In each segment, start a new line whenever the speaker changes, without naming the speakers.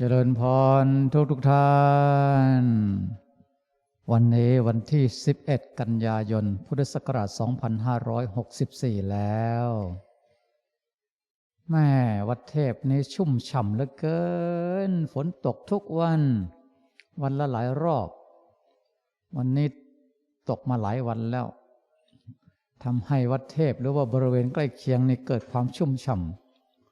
เจริญพรทุกทุกท่าน วันนี้วันที่ 11 กันยายน พุทธศักราช 2564 แล้ว แม่วัดเทพนี้ชุ่มฉ่ำเหลือเกิน ฝนตกทุกวัน วันละหลายรอบ วันนี้ตกมาหลายวันแล้วทำให้วัดเทพหรือว่าบริเวณใกล้เคียงนี่เกิดความชุ่มฉ่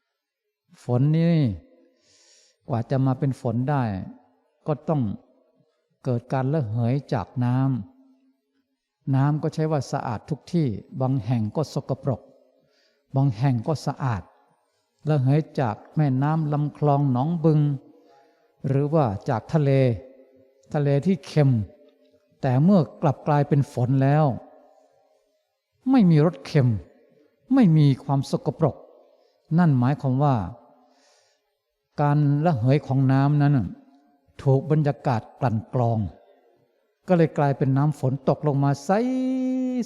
ำฝนนี่ กว่าจะมาเป็นฝนได้ ก็ต้องเกิดการระเหยจากน้ำน้ำก็ใช้ว่าสะอาดทุกที่ บางแห่งก็สกปรก บางแห่งก็สะอาดระเหยจากแม่น้ำลำคลองหนองบึง หรือว่าจากทะเล ทะเลที่เค็ม แต่เมื่อกลับกลายเป็นฝนแล้ว ไม่มีรสเค็ม ไม่มีความสกปรก นั่นหมายความว่า การระเหยของน้ำนั้น ถูกบรรยากาศกลั่นกรอง ก็เลยกลายเป็นน้ำฝนตกลงมาใส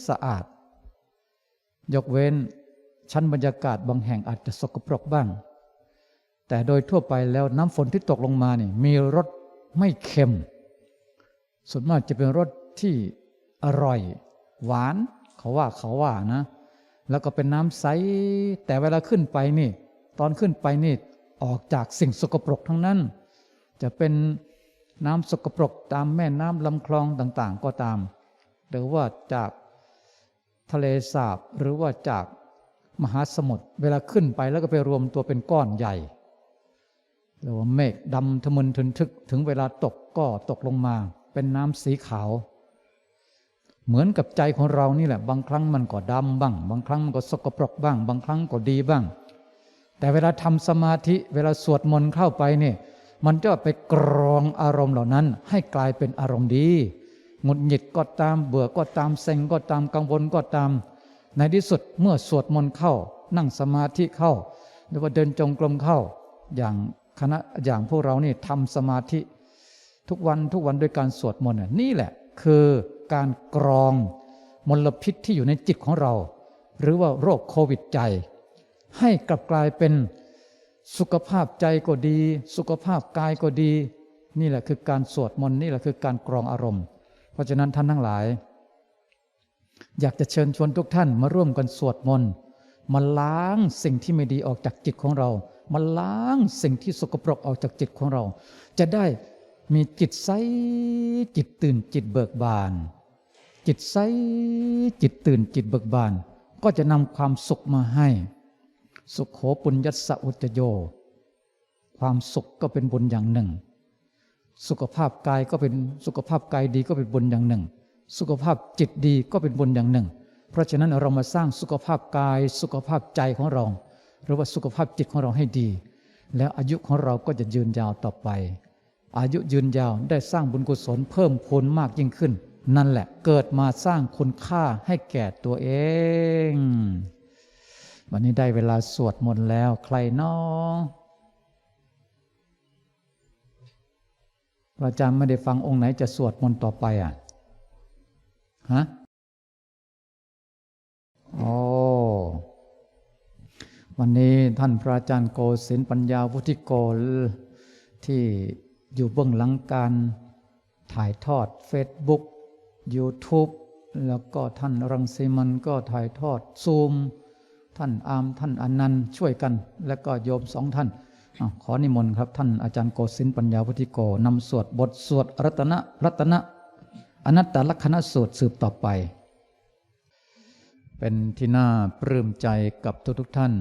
สะอาด ยกเว้นชั้นบรรยากาศบางแห่งอาจจะสกปรกบ้าง แต่โดยทั่วไปแล้วน้ำฝนที่ตกลงมานี่มีรสไม่เค็ม ส่วนมากจะเป็นรสที่อร่อย หวานเขาว่าเขาว่านะ แล้วก็เป็นน้ำใสแต่เวลาขึ้นไปนี่ ตอนขึ้นไปนี่ ออกจากสิ่งสกปรกทั้งนั้น จะเป็นน้ำสกปรกตามแม่น้ำลำคลองต่างๆ ก็ตาม หรือว่าจากทะเลสาบหรือว่าจากมหาสมุทรเวลาขึ้นไปแล้วก็ไปรวมตัวเป็นก้อนใหญ่หรือว่าเมฆดำทะมึนทึนทึกถึงเวลาตกก็ตกลงมา เป็นน้ำสีขาว เหมือนกับใจของเรานี่แหละ บางครั้งมันก็ดำบ้าง บางครั้งมันก็สกปรกบ้าง บางครั้งก็ดีบ้าง แต่เวลาทำสมาธิเวลาสวดมนต์เข้าไปเนี่ยมันจะไปกรองอารมณ์เหล่านั้น ให้กลายเป็นอารมณ์ดีหงุดหงิดก็ตามเบื่อก็ตามเซ็งก็ตามกังวลก็ตาม ในที่สุดเมื่อสวดมนต์เข้า นั่งสมาธิเข้า หรือว่าเดินจงกรมเข้า อย่างคณะอย่างพวกเรานี่ทำสมาธิ ทุกวันทุกวันด้วยการสวดมนต์นี่แหละ คือการกรองมลพิษที่อยู่ในจิตของเรา หรือว่าโรคโควิดใจ ให้กลับกลายเป็นสุขภาพใจก็ดี สุขภาพกายก็ดี นี่แหละคือการสวดมนต์นี่แหละคือการกรองอารมณ์ เพราะฉะนั้นท่านทั้งหลาย อยากจะเชิญชวนทุกท่านมาร่วมกันสวดมนต์มาล้างสิ่งที่ไม่ดีออกจากจิตของเรามาล้างสิ่งที่สกปรกออกจากจิตของเรา จะได้มีจิตใสจิตตื่นจิตเบิกบาน จิตใสจิตตื่นจิตเบิกบาน ก็จะนำความสุขมาให้ สุขโขปุญญสอุจโย ความสุขก็เป็นบุญอย่างหนึ่ง สุขภาพกายก็เป็นสุขภาพกายดีก็เป็นบุญอย่างหนึ่ง สุขภาพจิตดีก็เป็นบุญอย่างหนึ่ง เพราะฉะนั้นเรามาสร้างสุขภาพกาย สุขภาพใจของเรา หรือว่าสุขภาพจิตของเราให้ดี แล้วอายุของเราก็จะยืนยาวต่อไป อายุยืนยาวได้สร้างบุญกุศลเพิ่มพูนมากยิ่งขึ้น นั่นแหละเกิดมาสร้างคุณค่าให้แก่ตัวเอง วันนี้ได้เวลาสวดมนต์แล้ว ใครน้อพระอาจารย์ไม่ได้ฟังองค์ไหนจะสวดมนต์ต่อไปอะ ฮะ โอ้ วันนี้ท่านพระอาจารย์โกศินปัญญาวุฒิโกลที่อยู่เบื้องหลังการถ่ายทอด Facebook YouTube แล้วก็ท่านรังสีมันก็ถ่ายทอดซูม ท่านอามท่านอนันต์ช่วยกัน และก็โยมสองท่านอขอนิมนต์ครับ ท่านอาจารย์โกศินปัญญาวุฒิโกนำสวดบทสวดรัตนะรัตนะอนัตตลักษณสูตรสืบต่อไป เป็นที่น่าปลื้มใจกับทุกๆท่าน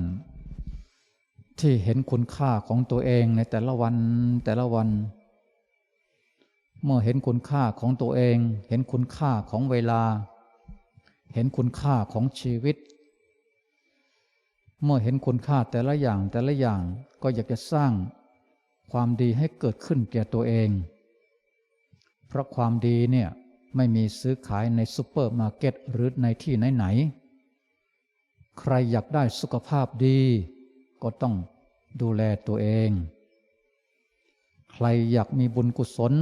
ที่เห็นคุณค่าของตัวเองในแต่ละวันแต่ละวัน เมื่อเห็นคุณค่าของตัวเอง เห็นคุณค่าของเวลา เห็นคุณค่าของชีวิต เมื่อเห็นคุณค่าแต่ละอย่างแต่ละอย่างก็อยากจะสร้างความดีให้เกิดขึ้นแก่ตัวเอง เพราะความดีเนี่ยไม่มีซื้อขายในซูเปอร์มาร์เก็ตหรือในที่ไหนๆ ใครอยากได้สุขภาพดี ก็ต้องดูแลตัวเอง ใครอยากมีบุญกุศล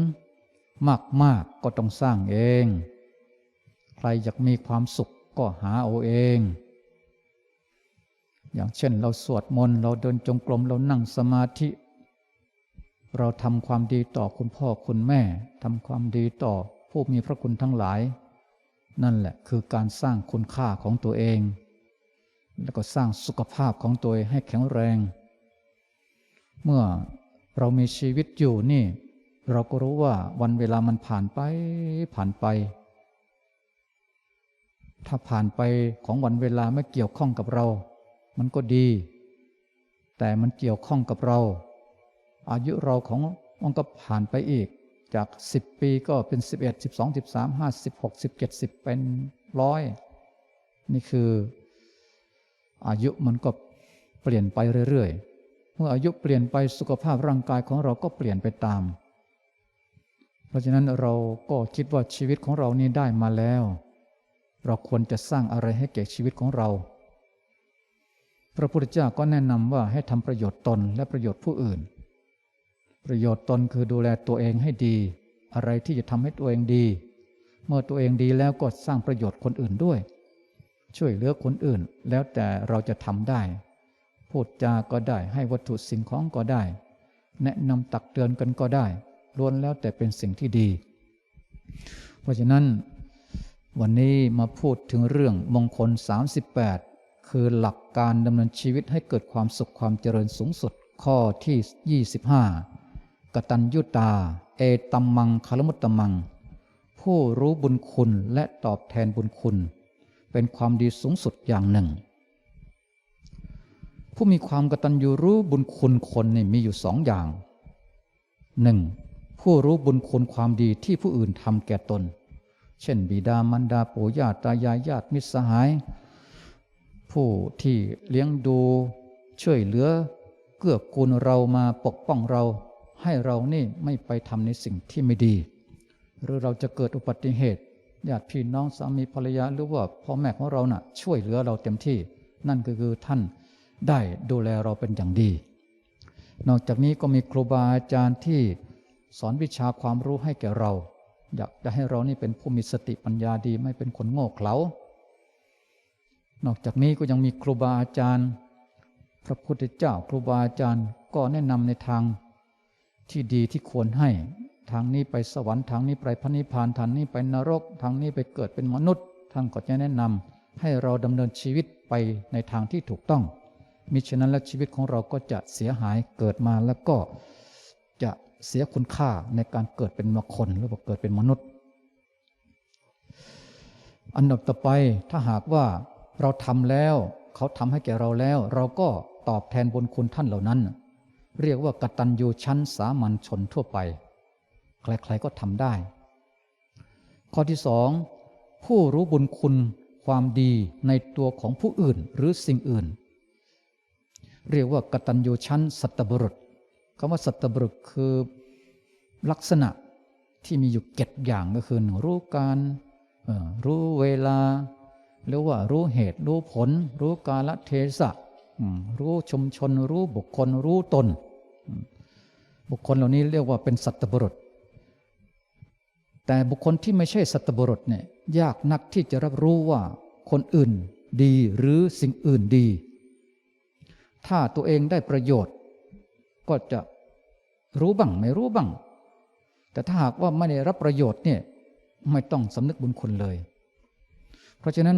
มากๆก็ต้องสร้างเอง ใครอยากมีความสุขก็หาเอาเอง อย่างเช่น เราสวดมนต์เราเดินจงกรมเรานั่งสมาธิ เราทำความดีต่อคุณพ่อคุณแม่ทำความดีต่อผู้มีพระคุณทั้งหลาย นั่นแหละคือการสร้างคุณค่าของตัวเอง แล้วก็สร้างสุขภาพของตัวเองให้แข็งแรง เมื่อเรามีชีวิตอยู่นี่ เราก็รู้ว่าวันเวลามันผ่านไปผ่านไป ถ้าผ่านไปของวันเวลาไม่เกี่ยวข้องกับเรา มันก็ดี แต่มันเกี่ยวข้องกับเรา อายุเราของมันก็ผ่านไปอีก จาก 10 ปีก็เป็น 11 12 13 5 16 17 10 เป็นร้อยนี่คือ อายุมันก็เปลี่ยนไปเรื่อยๆ เมื่ออายุเปลี่ยนไปสุขภาพร่างกายของเราก็เปลี่ยนไปตาม เพราะฉะนั้นเราก็คิดว่าชีวิตของเรานี้ได้มาแล้ว เราควรจะสร้างอะไรให้แก่ชีวิตของเรา พระพุทธเจ้าก็แนะนำว่าให้ทำประโยชน์ตนและประโยชน์ผู้อื่น ประโยชน์ตนคือดูแลตัวเองให้ดี อะไรที่จะทำให้ตัวเองดี เมื่อตัวเองดีแล้วก็สร้างประโยชน์คนอื่นด้วย ช่วยเหลือคนอื่น แล้วแต่เราจะทำได้ พูดจาก็ได้ให้วัตถุสิ่งของก็ได้ แนะนำตักเตือนกันก็ได้ล้วนแล้วแต่เป็นสิ่งที่ดี เพราะฉะนั้น วันนี้มาพูดถึงเรื่องมงคล 38 คือหลักการดำเนินชีวิตให้เกิดความสุขความเจริญสูงสุดข้อที่ 25 กตัญยุตา เอตัมมังคารมุตตมัง ผู้รู้บุญคุณและตอบแทนบุญคุณ เป็นความดีสูงสุดอย่างหนึ่ง ผู้มีความกตัญญูรู้บุญคุณคนนี่มีอยู่สองอย่างหนึ่งผู้รู้บุญคุณความดีที่ผู้อื่นทำแก่ตน เช่น บิดามารดาปู่ย่าตายายญาติมิตรสหาย ผู้ที่เลี้ยงดู ช่วยเหลือ เกื้อกูลเรามาปกป้องเรา ให้เรานี่ไม่ไปทำในสิ่งที่ไม่ดี หรือเราจะเกิดอุบัติเหตุญาติพี่น้องสามีภรรยาหรือว่าพ่อแม่ของเรานะ่ะ ช่วยเหลือเราเต็มที่ นั่นก็คือท่านได้ดูแลเราเป็นอย่างดี นอกจากนี้ก็มีครูบาอาจารย์ที่สอนวิชาความรู้ให้แก่เรา อยากจะให้เรานี่เป็นผู้มีสติปัญญาดีไม่เป็นคนโง่เขลา นอกจากนี้ก็ยังมีครูบาอาจารย์ พระพุทธเจ้าครูบาอาจารย์ก็แนะนำในทางที่ดีที่ควรให้ ทางนี้ไปสวรรค์ทางนี้ไปพระนิพพานทางนี้ไปนรก ทางนี้ไปเกิดเป็นมนุษย์ท่านก็จะแนะนำให้เราดำเนินชีวิตไปในทางที่ถูกต้องมิฉะนั้นแล้วชีวิตของเราก็จะเสียหายเกิดมาแล้วก็จะเสียคุณค่าในการเกิดเป็นมคนหรือว่าเกิดเป็นมนุษย์ อันดับต่อไปถ้าหากว่า เราทำแล้ว เขาทำให้แก่เราแล้ว เราก็ตอบแทนบุญคุณท่านเหล่านั้น เรียกว่ากตัญญูชั้นสามัญชนทั่วไป ใครๆก็ทำได้ ข้อที่สองผู้รู้บุญคุณความดีในตัวของผู้อื่นหรือสิ่งอื่น เรียกว่ากตัญญูชั้นสัตบุรุษคำว่าสัตบุรุษคือลักษณะที่มีอยู่เจ็ดอย่างก็คือรู้การรู้เวลา หรือว่ารู้เหตุรู้ผล รู้กาลเทศะรู้ชุมชนรู้บุคคลรู้ตน บุคคลเหล่านี้เรียกว่าเป็นสัตบุรุษ แต่บุคคลที่ไม่ใช่สัตบุรุษเนี่ยยากนักที่จะรับรู้ว่าคนอื่นดีหรือสิ่งอื่นดี ถ้าตัวเองได้ประโยชน์ ก็จะรู้บ้างไม่รู้บ้าง แต่ถ้าหากว่าไม่ได้รับประโยชน์เนี่ยไม่ต้องสำนึกบุญคุณเลย เพราะฉะนั้น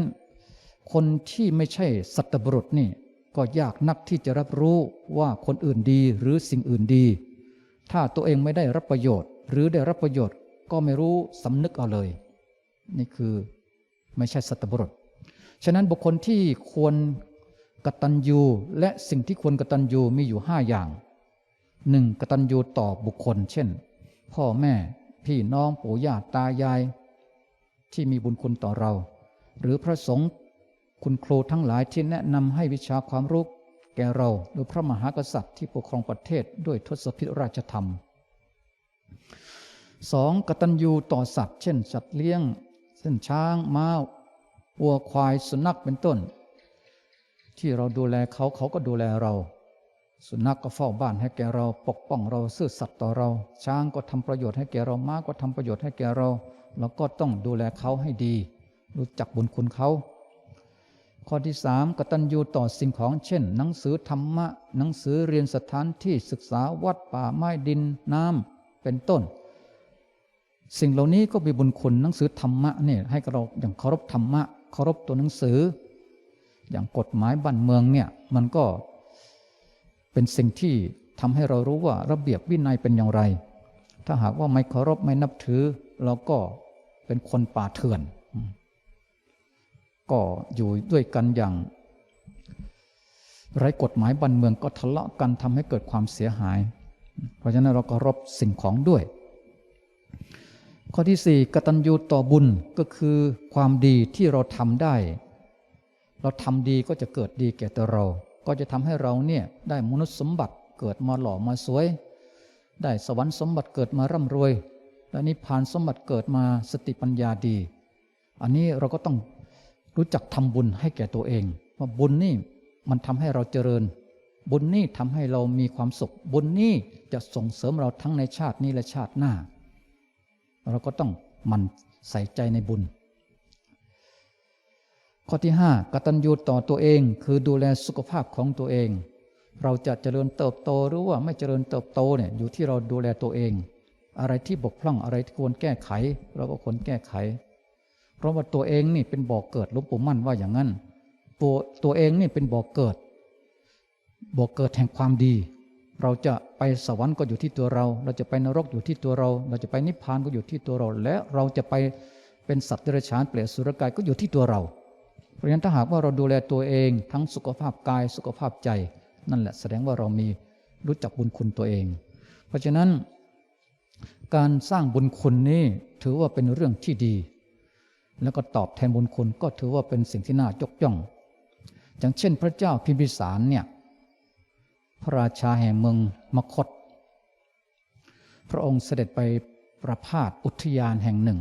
คนที่ไม่ใช่สัตบุรุษนี่ก็ยากนักที่จะรับรู้ว่าคนอื่นดีหรือสิ่งอื่นดี ถ้าตัวเองไม่ได้รับประโยชน์ หรือได้รับประโยชน์ก็ไม่รู้สำนึกเอาเลย นี่คือไม่ใช่สัตบุรุษ ฉะนั้นบุคคลที่ควรกตัญญูและสิ่งที่ควรกตัญญูมีอยู่ห้าอย่างหนึ่งกตัญญูต่อบุคคล เช่น พ่อแม่ พี่น้องปู่ย่าตายาย ที่มีบุญคุณต่อเรา หรือพระสงฆ์คุณครูทั้งหลายที่แนะนำให้วิชาความรู้แก่เราหรือพระมหากษัตริย์ที่ปกครองประเทศด้วยทศพิธราชธรรมสองกตัญญูต่อสัตว์ เช่น สัตว์เลี้ยง เช่นช้างม้าวัวควายสุนัขเป็นต้น ที่เราดูแลเขาเขาก็ดูแลเรา สุนัขกก็เฝ้าบ้านให้แก่เราปกป้องเราซื่อสัตย์ต่อเรา ช้างก็ทำประโยชน์ให้แก่เราม้าก็ทำประโยชน์ให้แก่เรา เราก็ต้องดูแลเขาให้ดี รู้จักบุญคุณเขา ข้อที่สามกตัญญูต่อสิ่งของเช่น หนังสือธรรมะ หนังสือเรียนสถานที่ศึกษาวัดป่าไม้ดินน้ำเป็นต้น สิ่งเหล่านี้ก็มีบุญคุณหนังสือธรรมะเนี่ยให้เราอย่างเคารพธรรมะเคารพตัวหนังสือ อย่างกฎหมายบ้านเมืองเนี่ยมันก็เป็นสิ่งที่ทำให้เรารู้ว่าระเบียบวินัยเป็นอย่างไร ถ้าหากว่าไม่เคารพไม่นับถือเราก็เป็นคนป่าเถื่อน ก็อยู่ด้วยกันอย่างไร้กฎหมายบ้านเมืองก็ทะเลาะกันทำให้เกิดความเสียหาย เพราะฉะนั้นเราก็รบสิ่งของด้วย ข้อที่สี่กตัญญูต่อบุญก็คือความดีที่เราทำได้ เราทำดีก็จะเกิดดีแก่ตัวเรา ก็จะทำให้เราเนี่ยได้มนุษย์สมบัติเกิดมาหล่อมาสวย ได้สวรรค์สมบัติเกิดมาร่ำรวยและนิพพานสมบัติเกิดมาสติปัญญาดี อันนี้เราก็ต้อง รู้จักทำบุญให้แก่ตัวเอง ว่าบุญนี่มันทำให้เราเจริญ บุญนี่ทำให้เรามีความสุข บุญนี่จะส่งเสริมเราทั้งในชาตินี้และชาติหน้า เราก็ต้องหมันใส่ใจในบุญ ข้อที่ห้ากตัญญูต่อตัวเอง คือดูแลสุขภาพของตัวเอง เราจะเจริญเติบโตหรือว่าไม่เจริญเติบโตเนี่ยอยู่ที่เราดูแลตัวเอง อะไรที่บกพร่องอะไรที่ควรแก้ไข เราก็ควรแก้ไข เพราะว่าตัวเองนี่เป็นบ่อกเกิดหลวงปู่มั่นว่าอย่างนั้น ตัวตัวเองนี่เป็นบ่อกเกิดบ่อกเกิดแห่งความดี เราจะไปสวรรค์ก็อยู่ที่ตัวเรา เราจะไปนรกอยู่ที่ตัวเรา เราจะไปนิพพานก็อยู่ที่ตัวเรา และเราจะไปเป็นสัตว์เดรัจฉานเปรตสุรกายก็อยู่ที่ตัวเรา เพราะฉะนั้นถ้าหากว่าเราดูแลตัวเองทั้งสุขภาพกายสุขภาพใจ นั่นแหละแสดงว่าเรามีรู้จักบุญคุณตัวเอง เพราะฉะนั้นการสร้างบุญคุณนี้ถือว่าเป็นเรื่องที่ดี แล้วก็ตอบแทนบุญคุณก็ถือว่าเป็นสิ่งที่น่ายกย่อง อย่างเช่นพระเจ้าพิมพิสารเนี่ยพระราชาแห่งเมืองมคต พระองค์เสด็จไปประพาสอุทยานแห่งหนึ่ง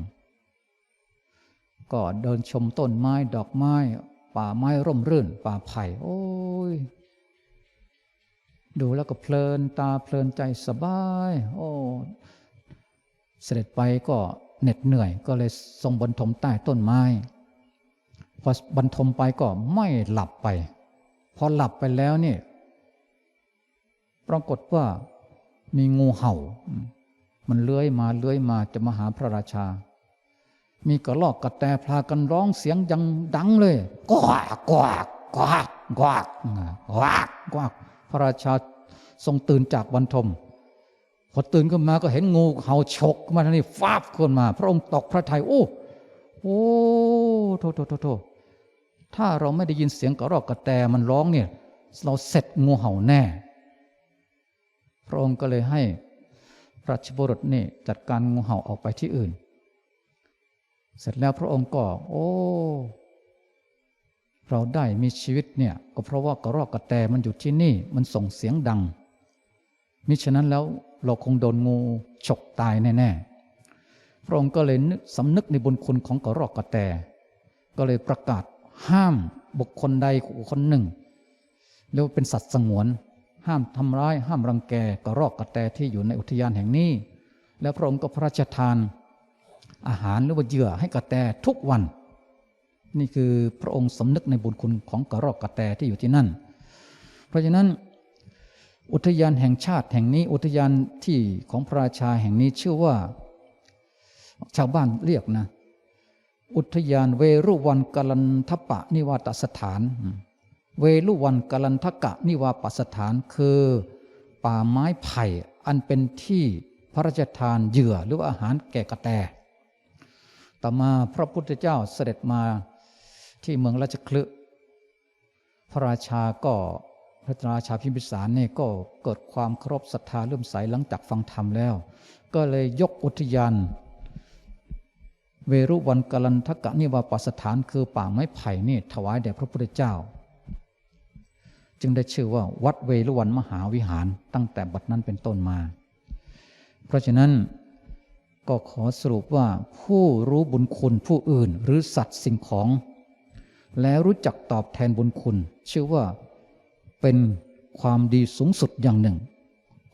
ก็เดินชมต้นไม้ดอกไม้ ป่าไม้ร่มรื่น ป่าไผ่ โอ้ย ดูแล้วก็เพลินตาเพลินใจสบาย โอ้ เสด็จไปก็ เหน็ดเหนื่อยก็เลยทรงบรรทมใต้ต้นไม้ พอบรรทมไปก็ไม่หลับไป พอหลับไปแล้วนี่ปรากฏว่ามีงูเห่า มันเลื้อยมาเลื้อยมาจะมาหาพระราชา มีกระลอกกระแตพลากันร้องเสียงยังดังเลยกวากกวากกวากกวากกวากกวากพระราชาทรงตื่นจากบรรทม พอตื่นขึ้นมาก็เห็นงูเห่าฉกมาทันทีฟาบขึ้นมา พระองค์ตกพระทัยโอ้โอ้โทษโทโทถ้าเราไม่ได้ยินเสียงกระรอกกระแตมันร้องเนี่ย เราเสร็จงูเห่าแน่ พระองค์ก็เลยให้ราชบุรุษนี่จัดการงูเห่าออกไปที่อื่น เสร็จแล้วพระองค์ก็ โอ้เราได้มีชีวิตเนี่ย ก็เพราะว่ากระรอกกระแตมันอยู่ที่นี่ มันส่งเสียงดัง มิฉะนั้นแล้วเราคงโดนงูฉกตายแน่ๆ พระองค์ก็เลยนึกสำนึกในบุญคุณของกระรอกกระแต ก็เลยประกาศห้ามบุคคลใดคนหนึ่งเรียกว่าเป็นสัตว์สงวน ห้ามทำร้าย ห้ามรังแกกระรอกกระแตที่อยู่ในอุทยานแห่งนี้ แล้วพระองค์ก็พระราชทาน อาหารหรือว่าเหยื่อให้กระแตทุกวัน นี่คือพระองค์สำนึกในบุญคุณของกระรอกกระแตที่อยู่ที่นั่น เพราะฉะนั้น อุทยานแห่งชาติแห่งนี้อุทยานที่ของพระราชาแห่งนี้ชื่อว่า ชาวบ้านเรียกนะ อุทยานเวรุวันกลันทปะนิวาตสถาน เวรุวันกลันทกะนิวาปสถานคือ ป่าไม้ไผ่อันเป็นที่พระราชทานเหยื่อหรือว่าอาหารแก่กระแต ต่อมาพระพุทธเจ้าเสด็จมาที่เมืองราชคลึพระราชาก็ พระราชาพิมพิสารเนี่ยก็เกิดความเคารพศรัทธาเลื่มใสหลังจากฟังธรรมแล้ว ก็เลยยกอุทยาน เวรุวันกลันทกะนิวาปสถานคือป่าไม้ไผ่นี่ถวายแด่พระพุทธเจ้า จึงได้ชื่อว่าวัดเวรุวันมหาวิหารตั้งแต่บัดนั้นเป็นต้นมา เพราะฉะนั้นก็ขอสรุปว่าผู้รู้บุญคุณผู้อื่นหรือสัตว์สิ่งของ แล้วรู้จักตอบแทนบุญคุณ ชื่อว่า เป็นความดีสูงสุดอย่างหนึ่ง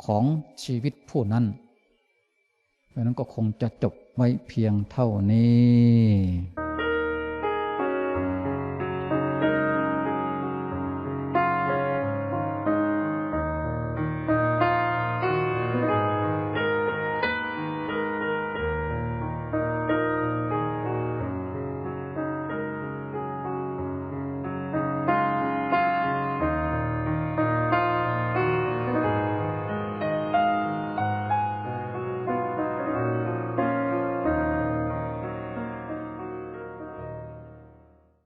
ของชีวิตผู้นั้นเพราะนั้นก็คงจะจบไว้เพียงเท่านี้